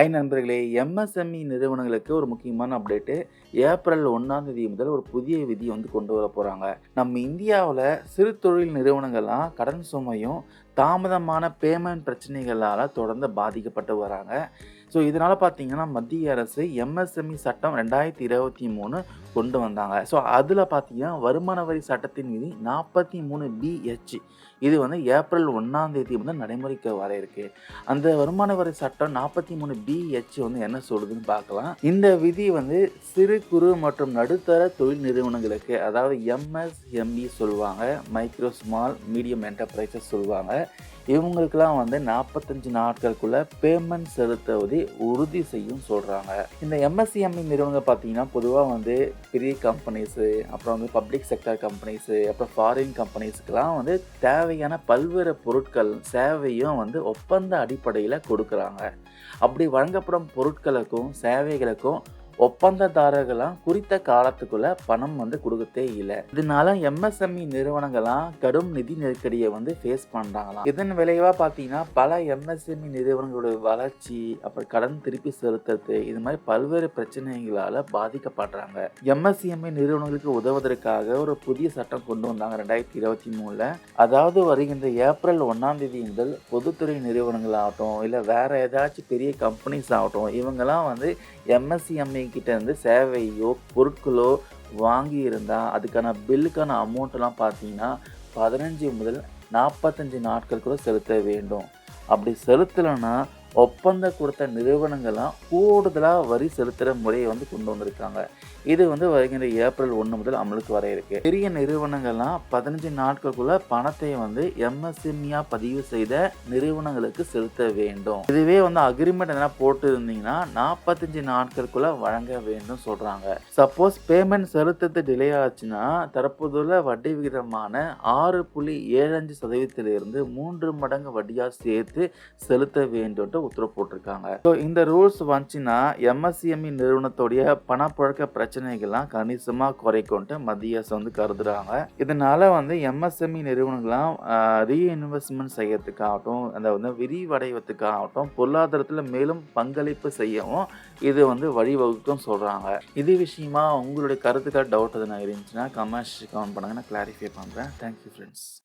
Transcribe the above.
ஐ நண்பர்களே எம்எஸ்எம்இ நிறுவனங்களுக்கு ஒரு முக்கியமான அப்டேட்டு ஏப்ரல் ஒன்றாம் தேதி முதல் ஒரு புதிய விதி வந்து கொண்டு வர போகிறாங்க நம்ம இந்தியாவில் சிறு தொழில் நிறுவனங்கள்லாம் கடன் சுமையும் தாமதமான பேமெண்ட் பிரச்சனைகளால் தொடர்ந்து பாதிக்கப்பட்டு வராங்க. ஸோ இதனால் பார்த்தீங்கன்னா மத்திய அரசு எம்எஸ்எம்இ சட்டம் ரெண்டாயிரத்தி இருபத்தி மூணு கொண்டு வந்தாங்க. ஸோ அதில் பார்த்தீங்கன்னா வருமான வரி சட்டத்தின் விதி நாற்பத்தி மூணு பிஹெச் இது வந்து ஏப்ரல் ஒன்றாம் தேதி வந்து நடைமுறைக்கு வர இருக்கு. அந்த வருமான வரி சட்டம் நாற்பத்தி மூணு பிஹெச் வந்து என்ன சொல்லுதுன்னு பார்க்கலாம் இந்த விதி வந்து சிறு குறு மற்றும் நடுத்தர தொழில் நிறுவனங்களுக்கு அதாவது எம்எஸ்எம்இ சொல்லுவாங்க மைக்ரோ ஸ்மால் மீடியம் என்டர்பிரைசஸ் சொல்லுவாங்க. இவங்களுக்கெல்லாம் வந்து நாற்பத்தஞ்சு நாட்களுக்குள்ள பேமெண்ட் செலுத்துவதை உறுதி செய்யும் சொல்கிறாங்க இந்த எம்எஸ்சிஎம்இ நிறுவனங்கள் பார்த்தீங்கன்னா பொதுவாக வந்து பெரிய கம்பெனிஸு அப்புறம் வந்து பப்ளிக் செக்டர் கம்பெனிஸு அப்புறம் ஃபாரின் கம்பெனிஸுக்கெல்லாம் வந்து தேவையான பல்வேறு பொருட்கள் சேவையும் வந்து ஒப்பந்த அடிப்படையில் கொடுக்குறாங்க. அப்படி வழங்கப்படும் பொருட்களுக்கும் சேவைகளுக்கும் ஒப்பந்ததாரர்களாம் குறித்த காலத்துக்குள்ள பணம் வந்து கொடுக்கத்தே இல்லை. இதனால எம்எஸ்எம்இ நிறுவனங்கள்லாம் கடும் நிதி நெருக்கடியை வந்து ஃபேஸ் பண்றாங்களாம். இதன் விளைவா பார்த்தீங்கன்னா பல எம்எஸ்எம்இ நிறுவனங்களோட வளர்ச்சி அப்புறம் கடன் திருப்பி செலுத்துறது இது மாதிரி பல்வேறு பிரச்சனைகளால பாதிக்கப்படுறாங்க. எம்எஸ்எம்இ நிறுவனங்களுக்கு உதவுவதற்காக ஒரு புதிய சட்டம் கொண்டு வந்தாங்க ரெண்டாயிரத்தி இருபத்தி மூணுல. அதாவது வருகின்ற ஏப்ரல் ஒன்னாம் தேதி முதல் பொதுத்துறை நிறுவனங்களாகட்டும் இல்லை வேற ஏதாச்சும் பெரிய கம்பெனிஸ் ஆகட்டும் இவங்கெல்லாம் வந்து எம்எஸ்சிஎம்ஐ கிட்ட இருந்து சேவையோ பொருட்களோ வாங்கி இருந்தால் அதுக்கான பில்லுக்கான அமௌண்ட்டெல்லாம் பார்த்தீங்கன்னா பதினஞ்சு முதல் நாற்பத்தஞ்சு நாட்கள் கூட செலுத்த வேண்டும். அப்படி செலுத்தலைன்னா ஒப்பந்தம் கொடுத்த நிறுவனங்கள்லாம் கூடுதலாக வரி செலுத்துகிற முறையை வந்து கொண்டு வந்திருக்காங்க. இது வந்து வருகின்ற ஏப்ரல் ஒன்று முதல் அமலுக்கு வர இருக்குது பெரிய நிறுவனங்கள்லாம் பதினஞ்சு நாட்களுக்குள்ள பணத்தை வந்து எம்எஸ்எம்இயாக பதிவு செய்த நிறுவனங்களுக்கு செலுத்த வேண்டும். இதுவே வந்து அக்ரிமெண்ட் எதனா போட்டு இருந்தீங்கன்னா நாற்பத்தஞ்சு நாட்களுக்குள்ள வழங்க வேண்டும் சொல்கிறாங்க சப்போஸ் பேமெண்ட் செலுத்துறது டிலே ஆச்சுன்னா தற்போதுள்ள வட்டி விகிதமான ஆறு புள்ளி ஏழஞ்சு சதவீதத்திலிருந்து மூன்று மடங்கு வட்டியாக சேர்த்து செலுத்த வேண்டும் உத்தரவு போட்டிருக்காங்க. ஸோ இந்த ரூல்ஸ் வந்துச்சுன்னா எம்எஸ்சிஎம்இ நிறுவனத்துடைய பணப்புழக்க பிரச்சனைகள்லாம் கணிசமாக குறைக்கும்ட்டு மத்திய அரசு வந்து கருதுறாங்க. இதனால வந்து எம்எஸ்எம்இ நிறுவனங்கள்லாம் ரீஇன்வெஸ்ட்மெண்ட் செய்யறதுக்காகட்டும் அந்த வந்து விரிவடைவதுக்காகட்டும் பொருளாதாரத்தில் மேலும் பங்களிப்பு செய்யவும் இது வந்து வழிவகுக்கும் சொல்கிறாங்க இது விஷயமா உங்களுடைய கருத்துக்காக டவுட் எதுனா இருந்துச்சுன்னா கமெண்ட்ஸ் கமெண்ட் பண்ணுங்க. நான் கிளாரிஃபை பண்ணுறேன் தேங்க்யூ ஃப்ரெண்ட்ஸ்